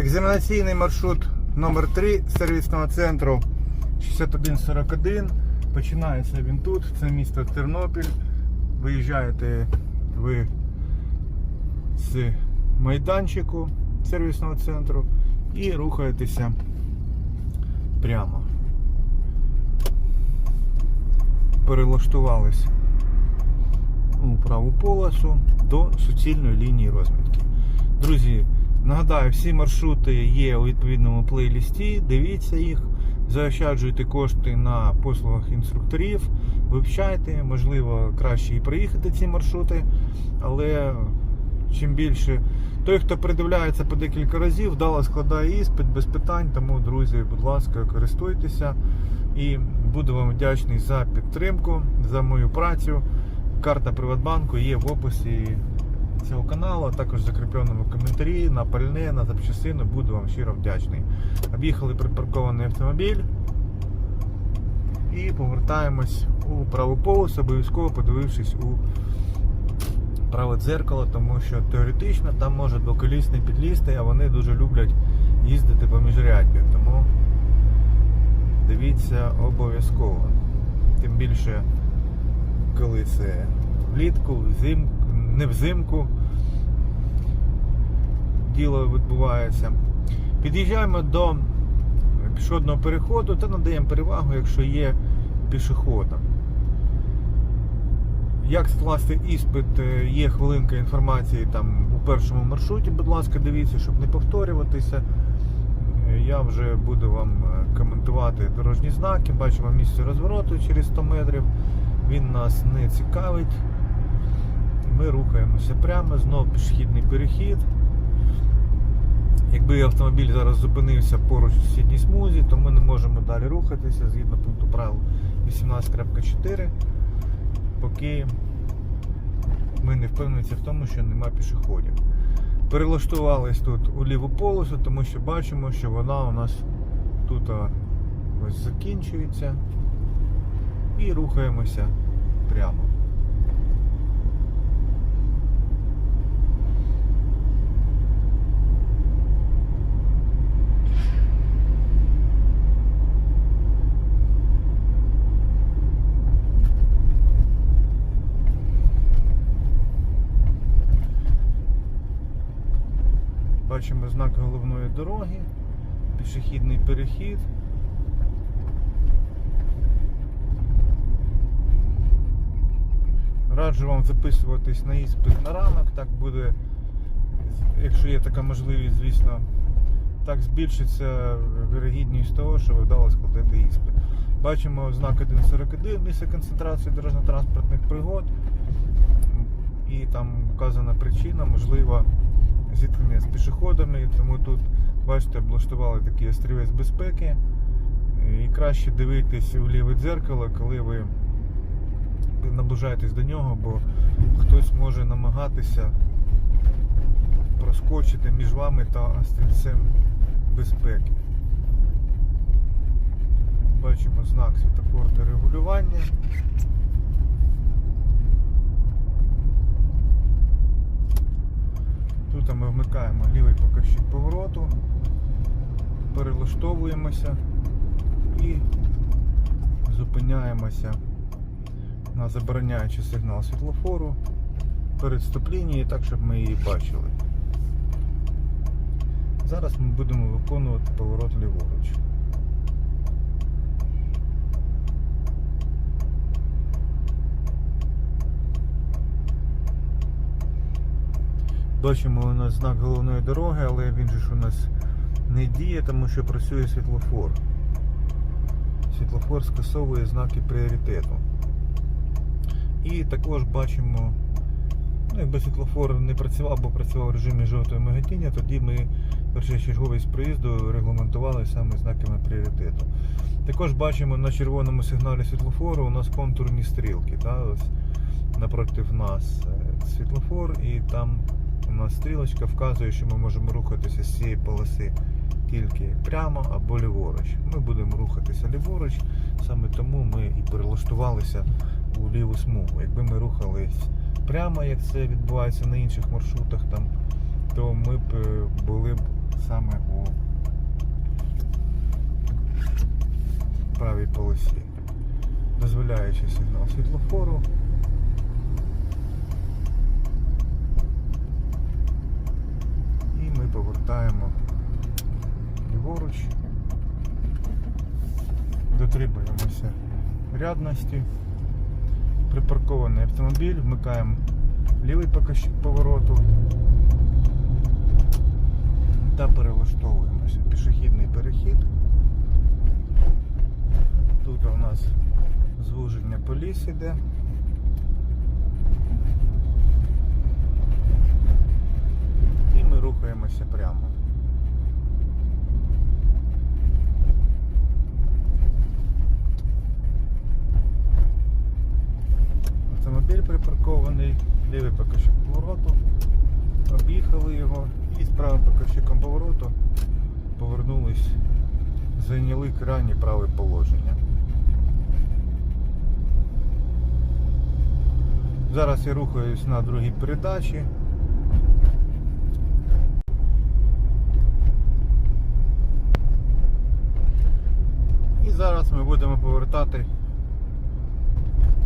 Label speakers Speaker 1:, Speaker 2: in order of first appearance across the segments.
Speaker 1: Екзаменаційний маршрут номер 3 сервісного центру 6141. Починається він тут, це місто Тернопіль. Виїжджаєте ви з майданчику сервісного центру і рухаєтеся прямо. Перелаштувались у праву полосу до суцільної лінії розмітки. Друзі, нагадаю, всі маршрути є у відповідному плейлісті. Дивіться їх, заощаджуйте кошти на послугах інструкторів, вивчайте, можливо, краще і проїхати ці маршрути, але чим більше той, хто придивляється по декілька разів, вдало складає іспит без питань. Тому, друзі, будь ласка, користуйтеся і буду вам вдячний за підтримку, за мою працю. Карта Приватбанку є в описі цього каналу, а також закріпленому коментарі на пальне, на запчастину. Буду вам щиро вдячний. Об'їхали припаркований автомобіль і повертаємось у праву полосу, обов'язково подивившись у праве дзеркало, тому що теоретично там може двоколісний підлізти, а вони дуже люблять їздити по міжряддю. Тому дивіться обов'язково. Тим більше, коли це влітку, взимку, не взимку діло відбувається. Під'їжджаємо до пішохідного переходу та надаємо перевагу, якщо є пішоходом. Як скласти іспит, е, є хвилинка інформації там у першому маршруті, будь ласка, дивіться, щоб не повторюватися. Е, Я вже буду вам е, коментувати дорожні знаки. Бачимо місце розвороту через 100 метрів. Він нас не цікавить. Ми рухаємося прямо, знову пішохідний перехід. Якби автомобіль зараз зупинився поруч у сусідній смузі, то ми не можемо далі рухатися згідно пункту правил 18.4, поки ми не впевнимося в тому, що нема пішоходів. Перелаштувались тут у ліву полосу, тому що бачимо, що вона у нас тут ось закінчується і рухаємося прямо. Бачимо знак головної дороги, пішохідний перехід. Раджу вам записуватись на іспит на ранок, так буде, якщо є така можливість, звісно, так збільшиться вирогідність того, що ви вдало складете іспит. Бачимо знак 1.41, місце концентрації дорожньо-транспортних пригод. І там вказана причина, можливо, зіткнення з пішоходами, тому тут, бачите, облаштували такий острівець безпеки. І краще дивитись у ліве дзеркало, коли ви наближаєтесь до нього, бо хтось може намагатися проскочити між вами та стрільцем безпеки. Бачимо знак світофорне регулювання. Тут ми вмикаємо лівий показчик повороту, перелаштовуємося і зупиняємося на забороняючий сигнал світлофору перед стоп-лінією, так, щоб ми її бачили. Зараз ми будемо виконувати поворот ліворуч. Бачимо у нас знак головної дороги, але він же ж у нас не діє, тому що працює світлофор. Світлофор скасовує знаки пріоритету. І також бачимо, ну, якби світлофор не працював, або працював в режимі жовтого миготіння, тоді ми першочерговість проїзду регламентували саме знаками пріоритету. Також бачимо на червоному сигналі світлофору у нас контурні стрілки. Та, ось напроти нас е, світлофор і там у нас стрілочка вказує, що ми можемо рухатися з цієї полоси тільки прямо або ліворуч. Ми будемо рухатися ліворуч, саме тому ми і перелаштувалися у ліву смугу. Якби ми рухались прямо, як це відбувається на інших маршрутах, там, то ми б е, були б саме у правій полосі. Дозволяючи сигнал світлофору. І ми повертаємо ліворуч. Дотримуємося рядності. Припаркований автомобіль, вмикаємо лівий повороту та перелаштовуємося. Пішохідний перехід. Тут у нас звуження поліс іде. І ми рухаємося прямо. Автомобіль припаркований, лівий покажчик повороту. Об'їхали його і з правим покажчиком повороту повернулись, зайняли крайнє праве положення. Зараз я рухаюсь на другій передачі. І зараз ми будемо повертати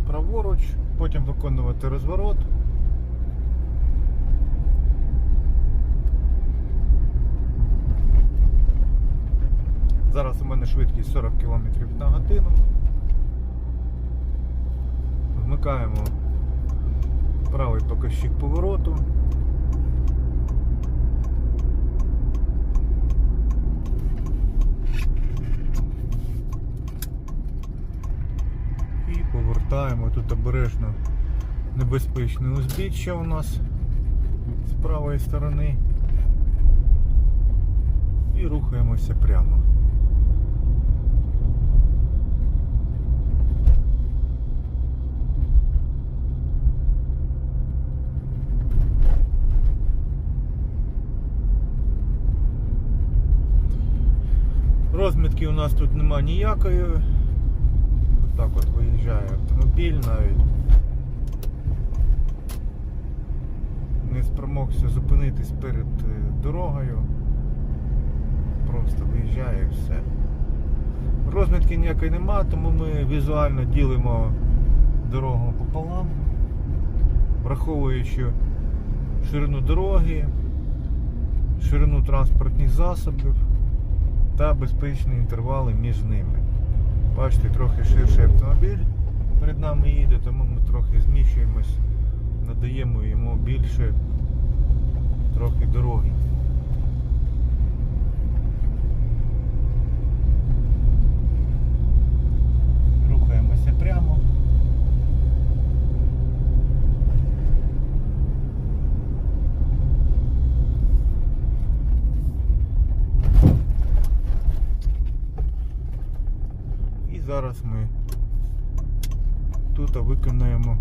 Speaker 1: праворуч, потім виконувати розворот. Зараз у мене швидкість 40 км на годину. Вмикаємо правий показчик повороту. І повертаємо тут обережно небезпечне узбіччя у нас з правої сторони. І рухаємося прямо. Розмітки у нас тут нема ніякої. Так от виїжджає автомобіль навіть. Не спромогся зупинитись перед е, дорогою. Просто виїжджає і все. Розмітки ніякої нема, тому ми візуально ділимо дорогу пополам, враховуючи ширину дороги, ширину транспортних засобів та безпечні інтервали між ними. Бачите, трохи ширший автомобіль перед нами їде, тому ми трохи зміщуємось, надаємо йому більше трохи дороги. Рухаємося прямо. І зараз ми тут виконаємо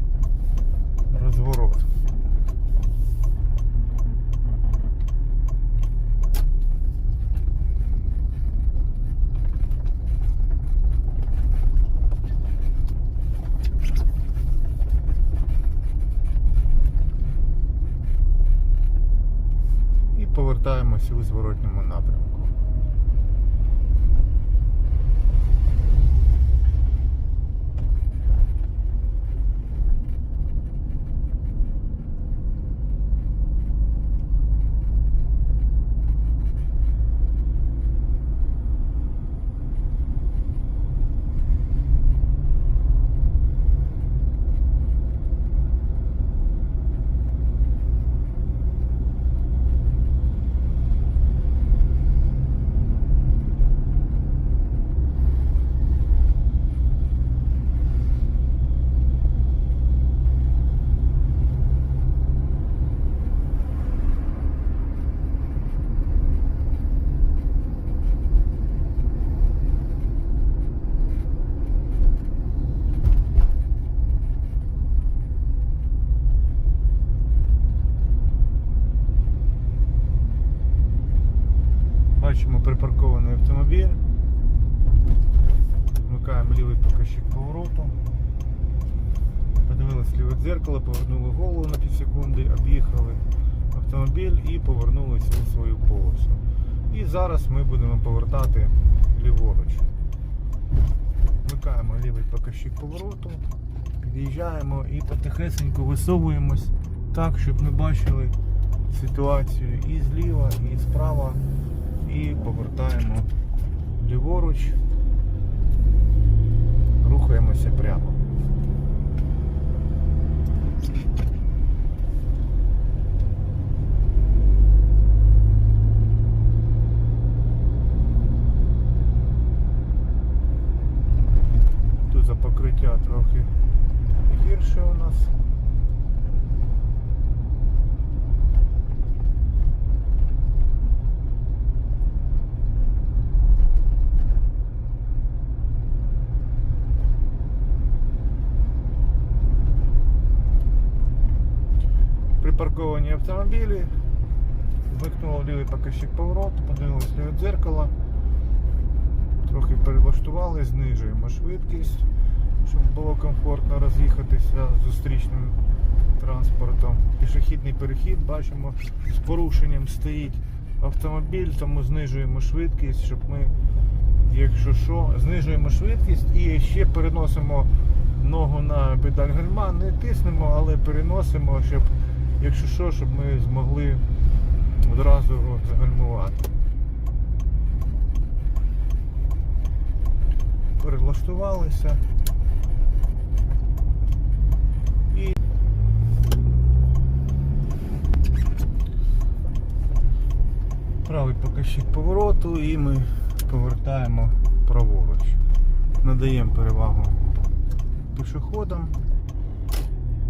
Speaker 1: розворот. І повертаємося у зворотньому напрямку. Бачимо припаркований автомобіль. Вмикаємо лівий показчик повороту. Подивились ліве дзеркало, повернули голову на півсекунди, об'їхали автомобіль і повернулися у свою полосу. І зараз ми будемо повертати ліворуч. Вмикаємо лівий показчик повороту, під'їжджаємо і потихесенько висовуємось так, щоб ми бачили ситуацію і зліва, і справа. І повертаємо ліворуч, рухаємося прямо. Тут за покриття трохи гірше у нас. Припарковані автомобілі. Вмикнули лівий показчик повороту, подивилися ліве дзеркало. Трохи перелаштували, знижуємо швидкість, щоб було комфортно роз'їхатися з зустрічним транспортом. Пішохідний перехід бачимо, з порушенням стоїть автомобіль, тому знижуємо швидкість, щоб ми, якщо що, знижуємо швидкість і ще переносимо ногу на педаль гальма, не тиснемо, але переносимо, щоб, якщо що, щоб ми змогли одразу загальмувати. перелаштувалися. І правий показчик повороту і ми повертаємо праворуч. Надаємо перевагу пішоходам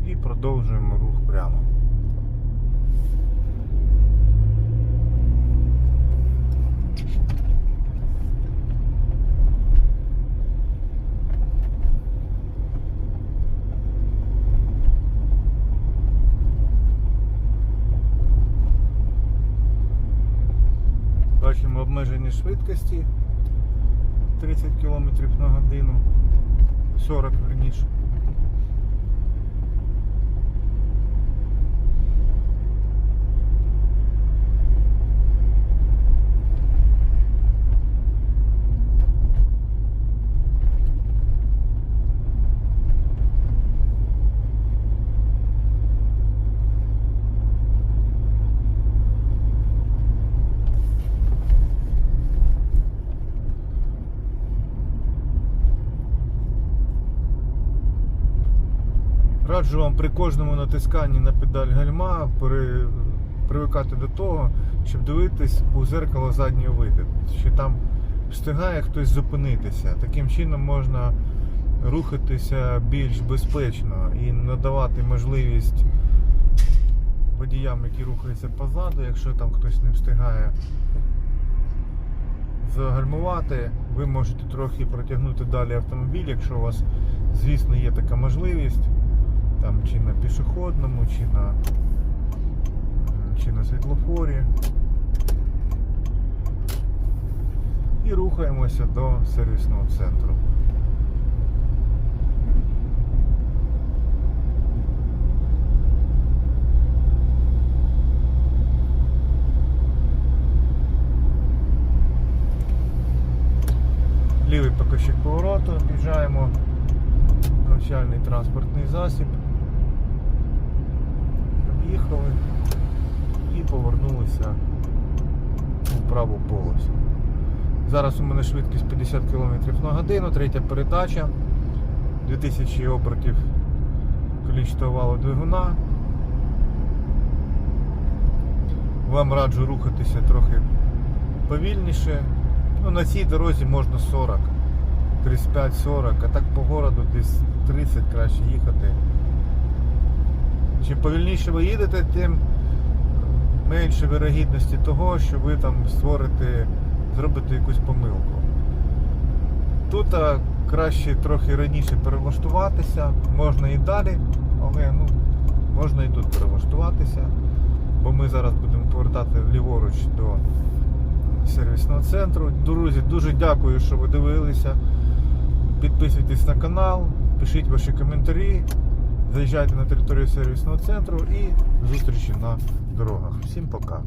Speaker 1: і продовжуємо рух прямо. Бачимо обмеження швидкості 30 км на годину, 40 верніше. Раджу вам при кожному натисканні на педаль гальма при, привикати до того, щоб дивитись у зеркало заднього виду, що там встигає хтось зупинитися. Таким чином можна рухатися більш безпечно і надавати можливість водіям, які рухаються позаду, якщо там хтось не встигає загальмувати, ви можете трохи протягнути далі автомобіль, якщо у вас, звісно, є така можливість там чи на пішохідному, чи на, чи на світлофорі. І рухаємося до сервісного центру. Лівий покажчик повороту, об'їжджаємо навчальний транспортний засіб. Об'їхали і повернулися у праву полосу. Зараз у мене швидкість 50 км на годину, третя передача, 2000 обертів количество валу двигуна. Вам раджу рухатися трохи повільніше. Ну, на цій дорозі можна 40, 35-40, а так по городу десь 30 краще їхати. Чим повільніше ви їдете, тим менше вирогідності того, що ви там створите, зробите якусь помилку. Тут а, краще трохи раніше перелаштуватися, можна і далі, але ну, можна і тут перелаштуватися, бо ми зараз будемо повертати ліворуч до сервісного центру. Друзі, дуже дякую, що ви дивилися. Підписуйтесь на канал, пишіть ваші коментарі, заїжджайте на територію сервісного центру і зустрічі на дорогах. Всім пока!